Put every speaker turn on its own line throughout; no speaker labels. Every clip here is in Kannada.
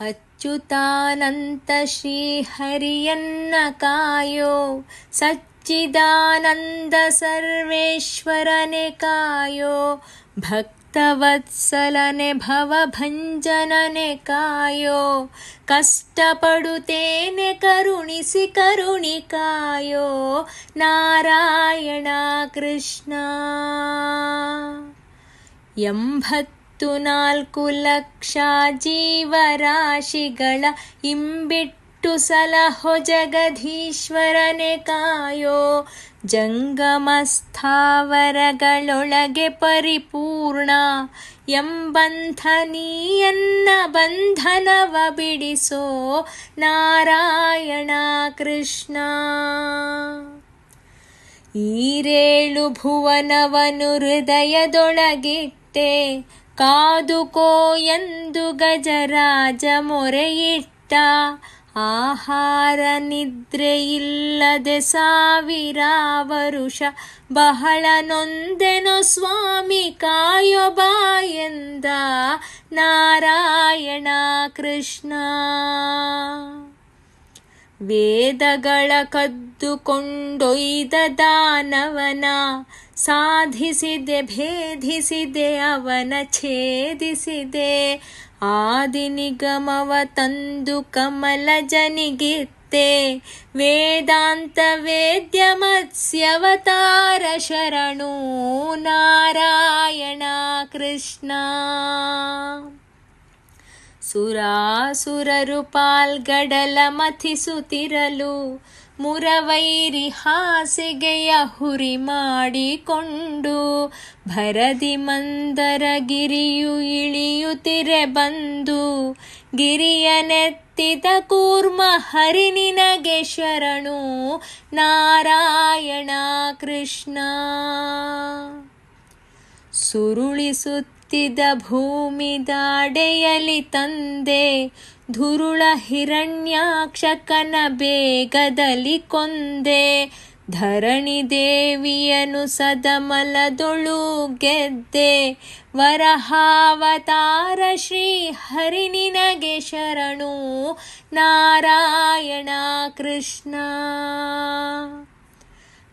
अच्युतानन्तश्रीहर्यन्नकायो सच्चिदानन्दसर्वेश्वरनिकायो भक्तवत्सलने भवभञ्जननिकायो कष्टपडुतेने करुणिसि करुणिकायो नारायणा कृष्णा। यं ಎಂಬತ್ತು ನಾಲ್ಕು ಲಕ್ಷ ಜೀವರಾಶಿಗಳ ಇಂಬಿಟ್ಟು ಸಲಹೋ ಜಗಧೀಶ್ವರನೆ ಕಾಯೋ ಜಂಗಮ ಸ್ಥಾವರಗಳೊಳಗೆ ಪರಿಪೂರ್ಣ ಎಂಬಂಥ ನೀಯನ್ನ ಬಂಧನವ ಬಿಡಿಸೋ ನಾರಾಯಣ ಕೃಷ್ಣ. ಈರೇಳು ಭುವನವನು ಹೃದಯದೊಳಗಿಟ್ಟೆ ಕಾದುಕೋ ಎಂದು ಗಜರಾಜ ಮೊರೆಯಿಟ್ಟ. ಆಹಾರ ನಿದ್ರೆ ಇಲ್ಲದೆ ಸಾವಿರ ವರುಷ ಬಹಳ ನೊಂದೆನೋ ಸ್ವಾಮಿ ಕಾಯೋ ಬಾ ಎಂದ ನಾರಾಯಣ ಕೃಷ್ಣ. ವೇದಗಳ ಕದ್ದುಕೊಂಡೊಯ್ದ ದಾನವನ ಸಾಧಿಸಿದೆ ಭೇದಿಸಿದೆ ಅವನ ಛೇದಿಸಿದೆ ಆದಿ ನಿಗಮವ ತಂದು ಕಮಲ ಜನಿಗಿತ್ತೆ ವೇದಾಂತ ವೇದ್ಯ ಮತ್ಸ್ಯವತಾರ ಶರಣು ನಾರಾಯಣ ಕೃಷ್ಣ ಸುರಾಸುರರು ಪಾಲ್ಗಡಲ ಮಥಿಸುತ್ತಿರಲು ಮುರವೈರಿ ಹಾಸಿಗೆಯ ಹುರಿ ಮಾಡಿಕೊಂಡು ಭರದಿ ಮಂದರ ಗಿರಿಯು ಇಳಿಯುತ್ತಿರೆ ಬಂದು ಗಿರಿಯ ನೆತ್ತಿದ ಕೂರ್ಮ ಹರಿ ನಿನಗೆ ಶರಣು ನಾರಾಯಣ ಕೃಷ್ಣ. ಸುರುಳಿಸುತ್ತಿದ್ದ ಭೂಮಿ ದಾಡೆಯಲಿ ತಂದೆ, ಧುರುಳ ಹಿರಣ್ಯಾಕ್ಷಕನ ಬೇಗದಲ್ಲಿ ಕೊಂದೆ. ಧರಣಿ ದೇವಿಯನು ಸದಮಲದೊಳು ಗೆದ್ದೆ. ವರಹಾವತಾರ ಶ್ರೀ ಹರಿ ನಿನಗೆ ಶರಣು, ನಾರಾಯಣ ಕೃಷ್ಣ.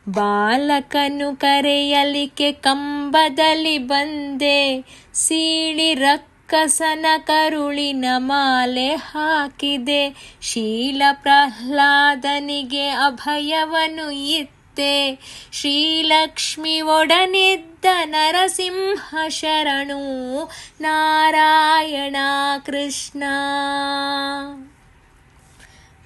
ಬಾಲಕನು ಕರೆಯಲಿಕ್ಕೆ ಕಂಬದಲ್ಲಿ ಬಂದೆ. ಸೀಳಿ ರಕ್ಕಸನ ಕರುಳಿನ ಮಾಲೆ ಹಾಕಿದೆ. ಶೀಲ ಪ್ರಹ್ಲಾದನಿಗೆ ಅಭಯವನು ಇತ್ತೆ. ಶ್ರೀಲಕ್ಷ್ಮಿ ಒಡನಿದ್ದ ನರಸಿಂಹ ಶರಣು. ನಾರಾಯಣ ಕೃಷ್ಣ.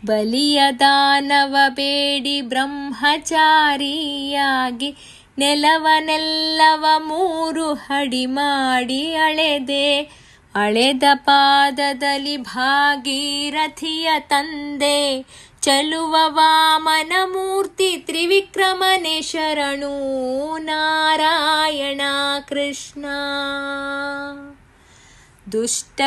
ಬಲಿಯ ದಾನವ ಬೇಡಿ ಬ್ರಹ್ಮಚಾರಿಯಾಗಿ ನೆಲವನೆಲ್ಲವ ಮೂರು ಹಡಿ ಮಾಡಿ ಅಳೆದೆ. ಅಳೆದ ಪಾದದಲ್ಲಿ ಭಾಗೀರಥಿಯ ತಂದೆ. ಚಲುವ ವಾಮನ ಮೂರ್ತಿ ತ್ರಿವಿಕ್ರಮನೆ ಶರಣು ನಾರಾಯಣ ಕೃಷ್ಣ. ದುಷ್ಟ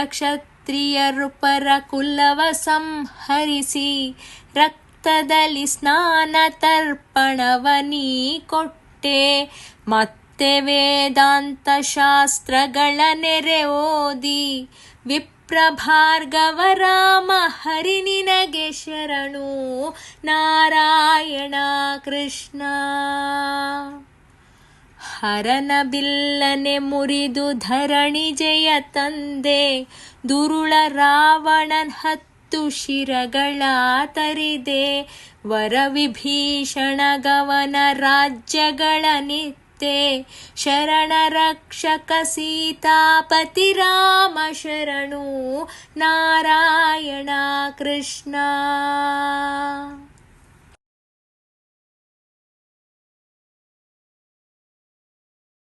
ಕ್ಷತ್ರಿಯರು ಪರ ಕುಲವ ಸಂಹರಿಸಿ, ರಕ್ತದಲ್ಲಿ ಸ್ನಾನ ತರ್ಪಣವ ನೀ ಕೊಟ್ಟೆ. ಮತ್ತೆ ವೇದಾಂತ ಶಾಸ್ತ್ರಗಳ ನೆರೆ ಓದಿ, ವಿಪ್ರಭಾರ್ಗವ ರಾಮ ಹರಿ ನಿನಗೆ ಶರಣು ನಾರಾಯಣ ಕೃಷ್ಣ. ಹರನ ಬಿಲ್ಲನೆ ಮುರಿದು ಧರಣಿ ಜಯ ತಂದೆ, ದುರುಳ ರಾವಣನ್ ಹತ್ತು ಶಿರಗಳ ತರಿದೆ. ವರವಿಭೀಷಣ ಗವನ ರಾಜ್ಯಗಳ ನಿತ್ತೆ ಶರಣ ರಕ್ಷಕ ಸೀತಾಪತಿ ರಾಮ ಶರಣು ನಾರಾಯಣ ಕೃಷ್ಣ.